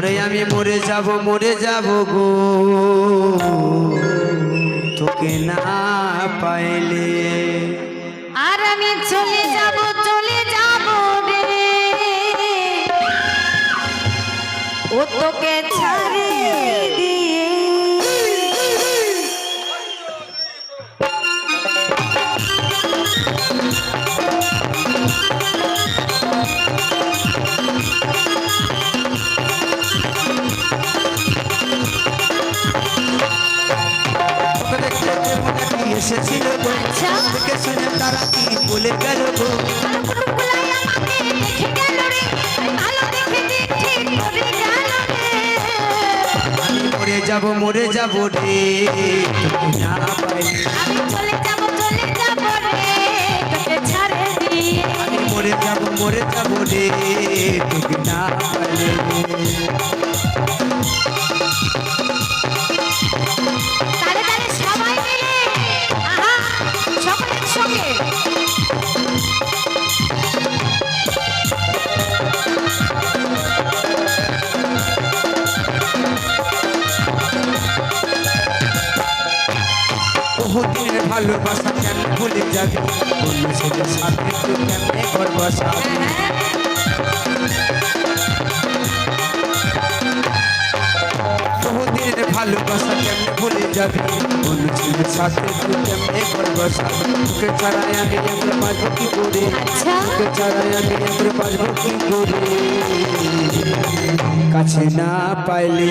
ওরে আমি মরে যাব মরে যাব গো। তোকে না পাইলে আর আমি চলে যাব চলে যাব রে। ও তোকে ছাড়িয়ে দিয়ে এসেছিল গো আচ্ছা। দেখে শুনে তারা কি বলে গেল গো দেখে দেখে মরে যাব মরে যাব রে। না পাইলে আমি চলে যাব চলে যাব রে তোকে ছাড়ে দিয়ে আমি মরে যাব মরে যাব রে। তোকে না ভালোবাসা কেন ভুলে যাবি? সাথে তুই কেমনে বহুদিনের ভালোবাসা কেমনে ভুলে যাবি? ছেলের সাথে তুই কেমনে বসাবি? তোকে ছাড়াই আমি আমরা বাঁচবো কি করে? আচ্ছা। তোকে ছাড়াই আমি আমরা বাঁচবো কি করে? কাছে না পাইলে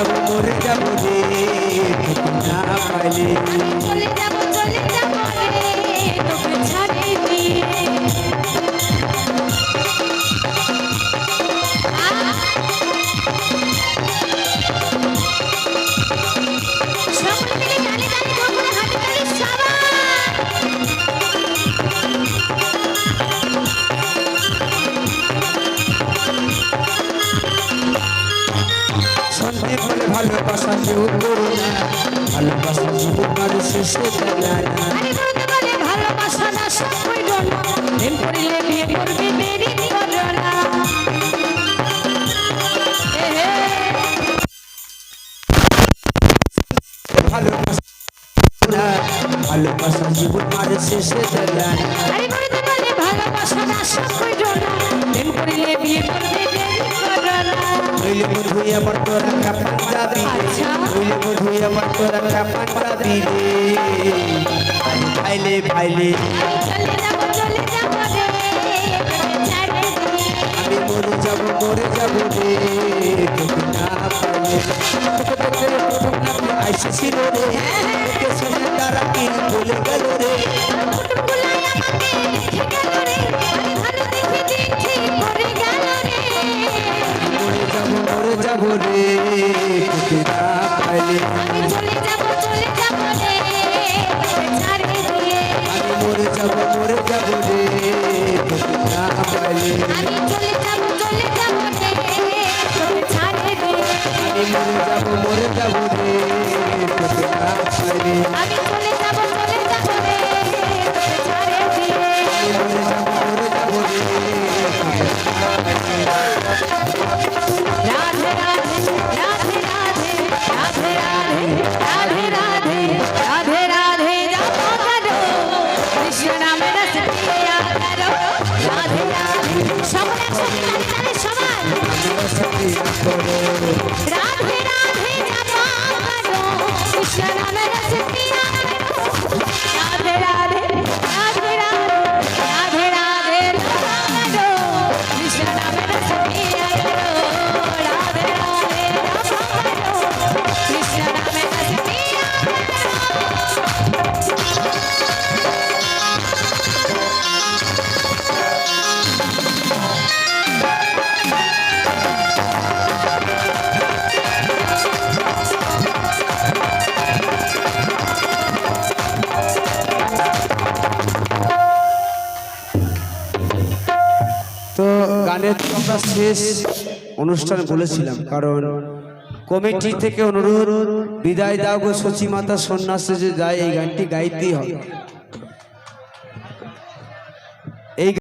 যাব মরে যাব রে না পাইলে। চলে যাব চলে যাব। ভালোবাসা কেউ করো না। ভালোবাসা জীবন মানুষ শেষে না। ভালোবাসা না সব না প্রেম করিলে বিয়ে করবি দেরি করো না। ভালোবাসা জীবন শেষে আরে বলে ভালোবাসা না প্রেম করিলে বিয়ে করবি দেরি করো হইলে বধু আমার তোরা কাপান যাবি রে আচ্ছা। হইলে বধু আমার তোরা কাপান যাবি রে ভাইলে। ভাইলে। যাব রে না পাইলে চলে যাব চলে যাব রে। আমি মরে যাব মরে যাব রে পাইলে আমি চলে যাব চলে যাব রে। তোকে ছাড়ে দিয়ে আমি মরে যাব মরে যাব রে পাইলে আমি রাধে শেষ অনুষ্ঠান বলেছিলাম, কারণ কমিটি থেকে অনুরোধ, বিদায় দাও গো সচিমাতা সন্ন্যাসে যে যায়, এই গানটি গাইতেই হবে।